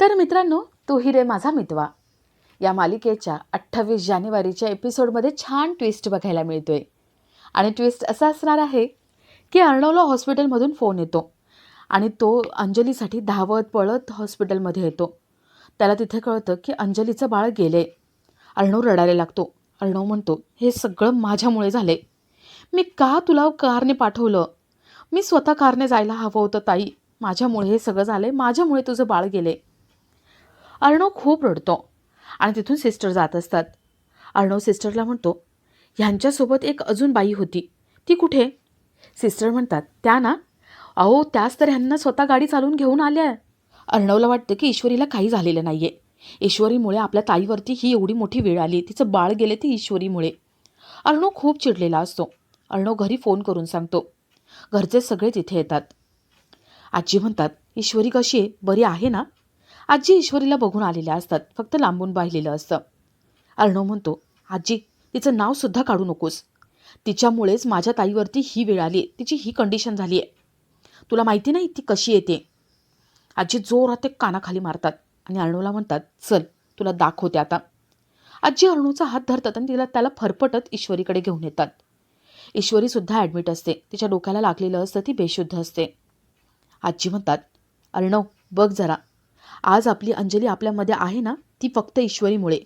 तर मित्रांनो तू रे माझा मितवा. या मालिकेच्या अठ्ठावीस जानेवारीच्या एपिसोडमध्ये छान ट्विस्ट बघायला मिळतोय. आणि ट्विस्ट असा असणार आहे की अर्णवला हॉस्पिटलमधून फोन येतो आणि तो अंजलीसाठी धावत पळत हॉस्पिटलमध्ये येतो. त्याला तिथे कळतं की अंजलीचं बाळ गेले अर्णव रडायला लागतो. अर्णव म्हणतो हे सगळं माझ्यामुळे झाले मी का तुला कारने पाठवलं? मी स्वतः कारने जायला हवं होतं ताई. माझ्यामुळे हे सगळं झालं आहे माझ्यामुळे तुझं बाळ गेले अर्णव खूप रडतो. आणि तिथून सिस्टर जात असतात. अर्णव सिस्टरला म्हणतो ह्यांच्यासोबत एक अजून बाई होती. ती कुठे? सिस्टर म्हणतात त्या ना. अहो त्याच तर ह्यांना स्वतः गाडी चालवून घेऊन आल्या अर्णवला वाटतं की ईश्वरीला काही झालेलं नाही आहे ईश्वरीमुळे आपल्या ताईवरती ही एवढी मोठी वेळ आली तिचं बाळ गेले ते ईश्वरीमुळे. अर्णव खूप चिडलेला असतो. अर्णव घरी फोन करून सांगतो घरचे सगळे तिथे येतात. आजी म्हणतात ईश्वरी कशी आहे? बरी आहे ना? आजी ईश्वरीला बघून आलेल्या असतात. फक्त लांबून पाहिलेलं असतं. अर्णव म्हणतो आजी तिचं नावसुद्धा काढू नकोस. तिच्यामुळेच माझ्या ताईवरती ही वेळ आली. तिची ही कंडिशन झाली आहे तुला माहिती नाही ती कशी येते? आजी जोरात ते कानाखाली मारतात आणि अर्णवला म्हणतात चल तुला दाखवते आता. आजी अर्णवचा हात धरतात आणि तिला त्याला फरफटत ईश्वरीकडे घेऊन येतात. ईश्वरीसुद्धा ॲडमिट असते. तिच्या डोक्याला लागलेलं असतं ती बेशुद्ध असते. आजी म्हणतात अर्णव बघ जरा. आज आपली अंजली आपल्यामध्ये आहे ना ती फक्त ईश्वरीमुळे.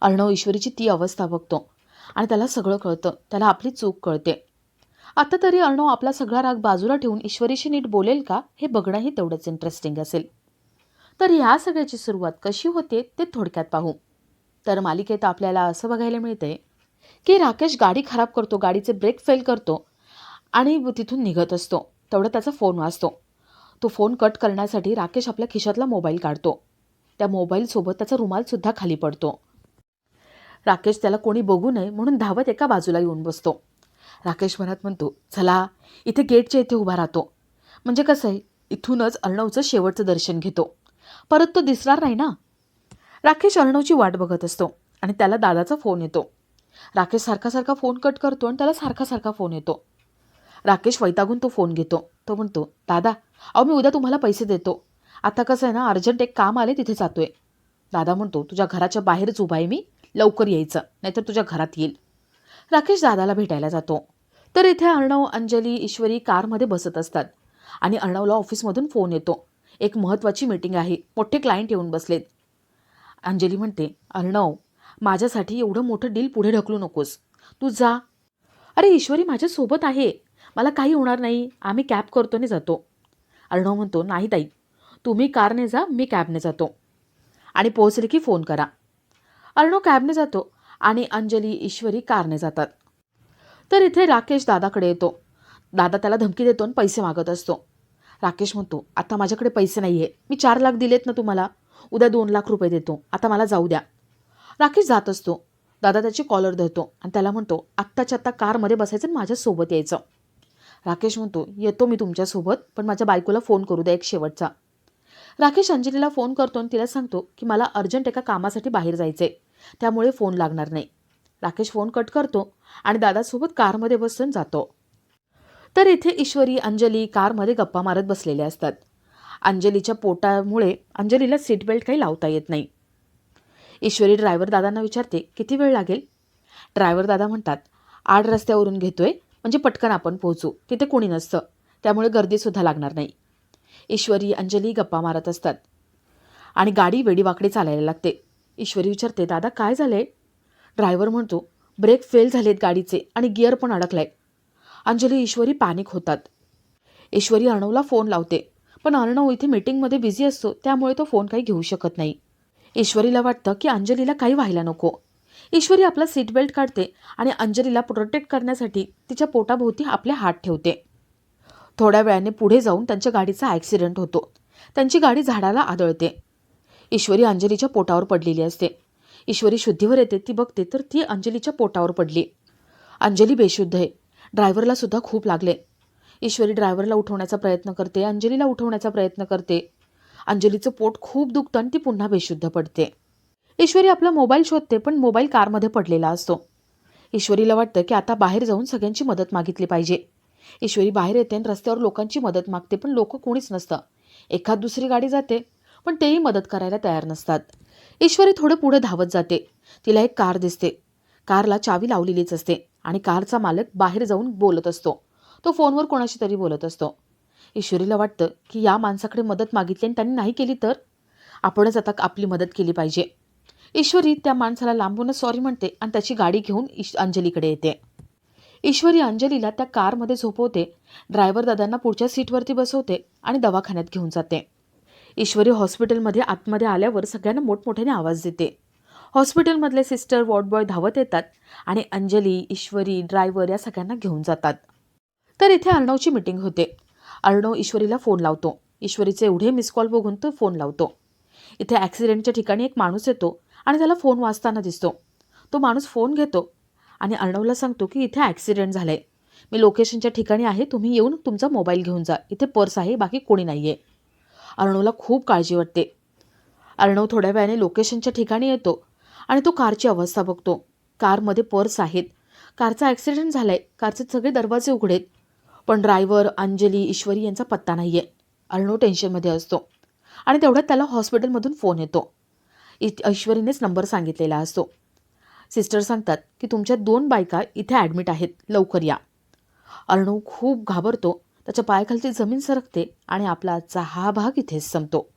अर्णव ईश्वरीची ती अवस्था बघतो आणि त्याला सगळं कळतं त्याला आपली चूक कळते. आता तरी अर्णव आपला सगळा राग बाजूला ठेवून ईश्वरीशी नीट बोलेल का हे बघणंही तेवढंच इंटरेस्टिंग असेल. तर ह्या सगळ्याची सुरुवात कशी होते ते थोडक्यात पाहू. तर मालिकेत आपल्याला असं बघायला मिळतंय की राकेश गाडी खराब करतो गाडीचे ब्रेक फेल करतो आणि तिथून निघत असतो. तेवढं त्याचा फोन वाजतो. तो फोन कट करण्यासाठी राकेश आपल्या खिशातला मोबाईल काढतो. त्या मोबाईलसोबत त्याचा रुमालसुद्धा खाली पडतो. राकेश त्याला कोणी बघू नये म्हणून धावत एका बाजूला येऊन बसतो. राकेश मनात म्हणतो चला इथे गेटच्या इथे उभा राहतो. म्हणजे कसं आहे इथूनच अर्णवचं शेवटचं दर्शन घेतो. परत तो दिसणार नाही ना? राकेश अर्णवची वाट बघत असतो आणि त्याला दादाचा फोन येतो. राकेश सारखा सारखा फोन कट करतो आणि त्याला सारखा सारखा फोन येतो. राकेश वैतागून तो फोन घेतो. तो म्हणतो दादा अहो मी उद्या तुम्हाला पैसे देतो. आता कसं आहे ना अर्जंट एक काम आले तिथे जातोय. दादा म्हणतो तुझ्या घराच्या बाहेरच उभा आहे मी लवकर यायचं नाहीतर तुझ्या घरात येईल. राकेश दादाला भेटायला जातो. तर इथे अर्णव अंजली ईश्वरी कारमध्ये बसत असतात आणि अर्णवला ऑफिसमधून फोन येतो. एक महत्त्वाची मीटिंग आहे मोठे क्लायंट येऊन बसलेत. अंजली म्हणते अर्णव माझ्यासाठी एवढं मोठं डील पुढे ढकलू नकोस. तू जा. अरे ईश्वरी माझ्यासोबत आहे. मला काही होणार नाही. आम्ही कॅब करतो आणि जातो. अर्णव म्हणतो नाही ताई. तुम्ही कारने जा मी कॅबने जातो. आणि पोहोचले की फोन करा. अर्णव कॅबने जातो आणि अंजली ईश्वरी कारने जातात. तर इथे राकेश दादाकडे येतो. दादा त्याला धमकी देतो आणि पैसे मागत असतो. राकेश म्हणतो आता माझ्याकडे पैसे नाही आहे मी चार लाख दिलेत ना तुम्हाला? उद्या दोन लाख रुपये देतो. आता मला जाऊ द्या. राकेश जात असतो. दादा त्याची कॉलर धरतो आणि त्याला म्हणतो आत्ताच्या आत्ता कारमध्ये बसायचं आणि माझ्यासोबत यायचं. राकेश म्हणतो येतो मी तुमच्यासोबत पण माझ्या बायकोला फोन करू द्या एक शेवटचा. राकेश अंजलीला फोन करतो आणि तिला सांगतो की मला अर्जंट एका कामासाठी बाहेर जायचं आहे त्यामुळे फोन लागणार नाही. राकेश फोन कट करतो आणि दादासोबत कारमध्ये बसून जातो. तर इथे ईश्वरी अंजली कारमध्ये गप्पा मारत बसलेले असतात. अंजलीच्या पोटामुळे अंजलीला सीट बेल्ट काही लावता येत नाही. ईश्वरी ड्रायव्हर दादांना विचारते किती वेळ लागेल? ड्रायव्हर दादा म्हणतात आड रस्त्यावरून घेतोय म्हणजे पटकन आपण पोहोचू. तिथे कोणी नसतं. त्यामुळे गर्दीसुद्धा लागणार नाही. ईश्वरी अंजली गप्पा मारत असतात. आणि गाडी वेडीवाकडे चालायला लागते. ईश्वरी विचारते दादा काय झालंय? ड्रायव्हर म्हणतो ब्रेक फेल झालेत गाडीचे आणि गिअर पण अडकलाय. अंजली ईश्वरी पॅनिक होतात. ईश्वरी अर्णवला फोन लावते पण अर्णव इथे मीटिंगमध्ये बिझी असतो त्यामुळे तो फोन काही घेऊ शकत नाही. ईश्वरीला वाटतं की अंजलीला काही व्हायला नको. ईश्वरी आपला सीट बेल्ट काढते आणि अंजलीला प्रोटेक्ट करण्यासाठी तिच्या पोटाभोवती आपले हात ठेवते. थोड्या वेळाने पुढे जाऊन त्यांच्या गाडीचा ॲक्सिडेंट होतो. त्यांची गाडी झाडाला आदळते. ईश्वरी अंजलीच्या पोटावर पडलेली असते. ईश्वरी शुद्धीवर येते ती बघते तर ती अंजलीच्या पोटावर पडली. अंजली बेशुद्ध आहे. ड्रायव्हरला सुद्धा खूप लागले. ईश्वरी ड्रायव्हरला उठवण्याचा प्रयत्न करते अंजलीला उठवण्याचा प्रयत्न करते. अंजलीचं पोट खूप दुखतं आणि ती पुन्हा बेशुद्ध पडते. ईश्वरी आपला मोबाईल शोधते पण मोबाईल कारमध्ये पडलेला असतो. ईश्वरीला वाटतं की आता बाहेर जाऊन सगळ्यांची मदत मागितली पाहिजे. ईश्वरी बाहेर येते आणि रस्त्यावर लोकांची मदत मागते पण लोक कोणीच नसतं. एखाद दुसरी गाडी जाते पण तेही मदत करायला तयार नसतात. ईश्वरी थोडं पुढे धावत जाते. तिला एक कार दिसते. कारला चावी लावलेलीच असते आणि कारचा मालक बाहेर जाऊन बोलत असतो. तो फोनवर कोणाशी तरी बोलत असतो. ईश्वरीला वाटतं की या माणसाकडे मदत मागितली आणि त्यांनी नाही केली तर? आपणच आता आपली मदत केली पाहिजे. ईश्वरी त्या माणसाला लांबूनच सॉरी म्हणते आणि त्याची गाडी घेऊन ईश अंजलीकडे येते. ईश्वरी अंजलीला त्या कारमध्ये झोपवते ड्रायव्हर दादांना पुढच्या सीटवरती बसवते आणि दवाखान्यात घेऊन जाते. ईश्वरी हॉस्पिटलमध्ये आतमध्ये आल्यावर सगळ्यांना मोठमोठ्याने आवाज देते. हॉस्पिटलमधले सिस्टर वॉर्डबॉय धावत येतात आणि अंजली ईश्वरी ड्रायव्हर या सगळ्यांना घेऊन जातात. तर इथे अर्णवची मिटिंग होते. अर्णव ईश्वरीला फोन लावतो. ईश्वरीचे एवढे मिस कॉल बघून तो फोन लावतो. इथे ॲक्सिडेंटच्या ठिकाणी एक माणूस येतो. आणि त्याला फोन वाचताना दिसतो. तो माणूस फोन घेतो आणि अर्णवला सांगतो की इथे ॲक्सिडेंट झालं आहे मी लोकेशनच्या ठिकाणी आहे तुम्ही येऊन तुमचा मोबाईल घेऊन जा. इथे पर्स आहे बाकी कोणी नाही आहे अर्णवला खूप काळजी वाटते. अर्णव थोड्या वेळाने लोकेशनच्या ठिकाणी येतो आणि तो कारची अवस्था बघतो. कारमध्ये पर्स आहेत. कारचा ॲक्सिडेंट झाला आहे कारचे सगळे दरवाजे उघडेत. पण ड्रायव्हर अंजली ईश्वरी यांचा पत्ता नाही आहे अर्णव टेन्शनमध्ये असतो आणि तेवढ्यात त्याला हॉस्पिटलमधून फोन येतो. इत ऐश्वरीनेच नंबर सांगितलेला असतो. सिस्टर सांगतात की तुमच्या दोन बायका इथे ॲडमिट आहेत. लवकर या. अर्णव खूप घाबरतो. त्याच्या पायाखालची जमीन सरकते आणि आपला आजचा हा भाग इथेच संपतो.